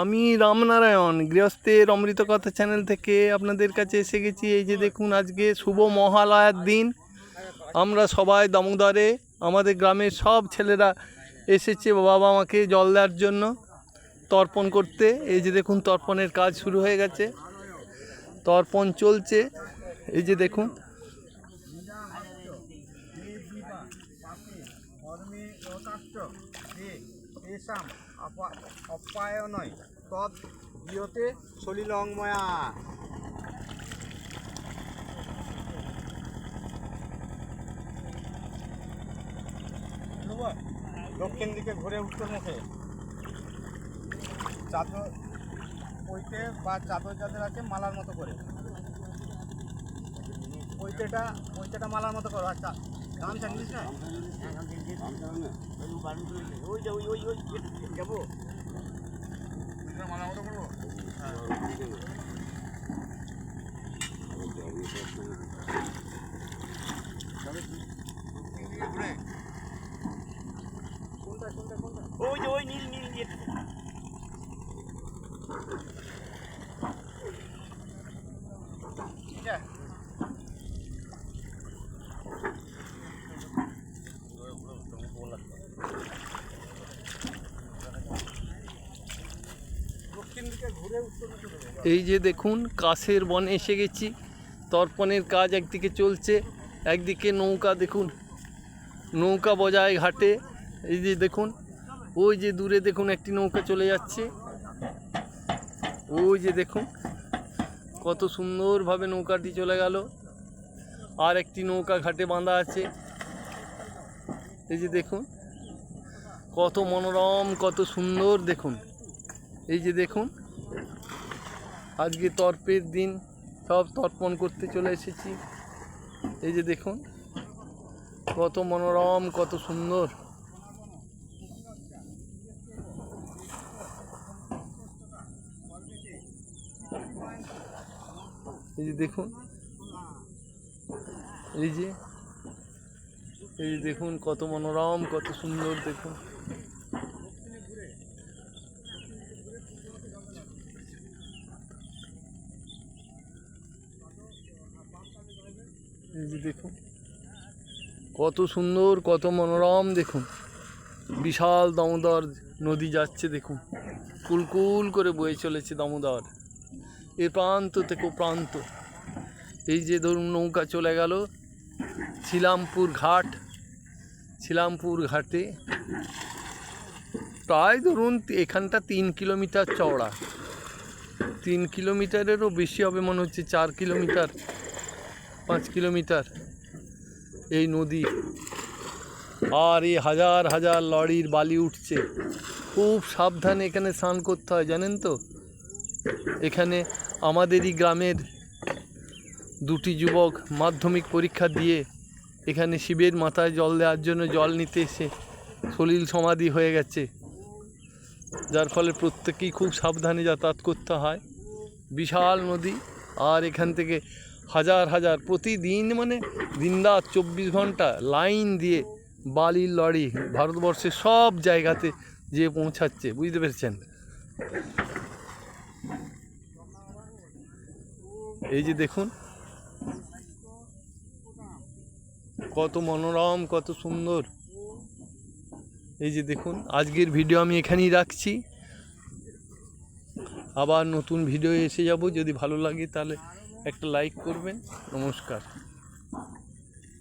আমি রামনারায়ণ, গৃহস্থের অমৃত কথা চ্যানেল থেকে আপনাদের কাছে এসে গেছি। এই যে দেখুন, আজকে শুভ মহালয়ার দিন। আমরা সবাই দামোদরে, আমাদের গ্রামের সব ছেলেরা এসেছে বাবা মাকে জল দেওয়ার জন্য তর্পণ করতে। এই যে দেখুন, তর্পণের কাজ শুরু হয়ে গেছে। তর্পণ চলছে। এই যে দেখুন যথার্থ যে তেষাম অপায়নয় তৎ ইয়তে সলিলংময়া দক্ষিণ দিকে ঘুরে উত্তর মুখে চাদর ওইতে বা চাদর যাদের আছে, মালার মতো করে। ওইতেটা ওইতেটা মালার মতো করো আচ্ছা। নিস না ওই যে ওই ওই ওই যাব মালার মতো করব কোনটা কোনটা কোনটা ওই যে ওই নীল নীল নীল ঠিক আছে দক্ষিণ দিকে ঘুরে উত্তর দিকে যাবে। এই যে দেখুন, কাশের বনে এসে গেছি। তর্পণের কাজ একদিকে চলছে, একদিকে নৌকা, দেখুন। নৌকা বজায় ঘাটে, এই যে দেখুন, ওই যে দূরে দেখুন, একটি নৌকা চলে যাচ্ছে। ওই যে দেখুন, কত সুন্দরভাবে নৌকাটি চলে গেল। আর একটি নৌকা ঘাটে বাঁধা আছে। এই যে দেখুন, কত মনোরম, কত সুন্দর, দেখুন। এই যে দেখুন, আজকে তর্পের দিন, সব তর্পণ করতে চলে এসেছি। এই যে দেখুন, কত মনোরম, কত সুন্দর। এই যে দেখুন, এই যে এই যে দেখুন, কত মনোরম, কত সুন্দর দেখুন। দেখুন। কত সুন্দর, কত মনোরম, দেখুন। বিশাল দামোদর নদী যাচ্ছে, দেখুন। কুলকুল করে বয়ে চলেছে দামোদর। এ প্রান্ত থেকে প্রান্ত। এই যে ধরুন নৌকা চলে গেল, ছিলামপুর ঘাট। ছিলামপুর ঘাটে। প্রায় ধরুন এখানটা তিন কিলোমিটার চওড়া। তিন কিলোমিটারেরও বেশি হবে মনে হচ্ছে, চার কিলোমিটার। পাঁচ কিলোমিটার এই নদী। আর এই হাজার হাজার লরির বালি উঠছে। খুব সাবধানে এখানে স্নান করতে হয়, জানেন তো? এখানে আমাদেরই গ্রামের দুটি যুবক মাধ্যমিক পরীক্ষা দিয়ে এখানে শিবের মাথায় জল দেওয়ার জন্য জল নিতে এসে সলিল সমাধি হয়ে গেছে। যার ফলে প্রত্যেকেই খুব সাবধানে যাতায়াত করতে হয়। বিশাল নদী। আর এখান থেকে হাজার হাজার প্রতিদিন মানে দিনরাত চব্বিশ ঘণ্টা লাইন দিয়ে বালির লরি ভারতবর্ষের সব জায়গাতে যে পৌঁছাচ্ছে, বুঝতে পেরেছেন? এই যে দেখুন, কত মনোরম, কত সুন্দর। এই যে দেখুন, আজকের ভিডিও আমি এখানেই রাখছি। আবার নতুন ভিডিও এসে যাব, যদি ভালো লাগে তাহলে একটা লাইক করবেন। নমস্কার।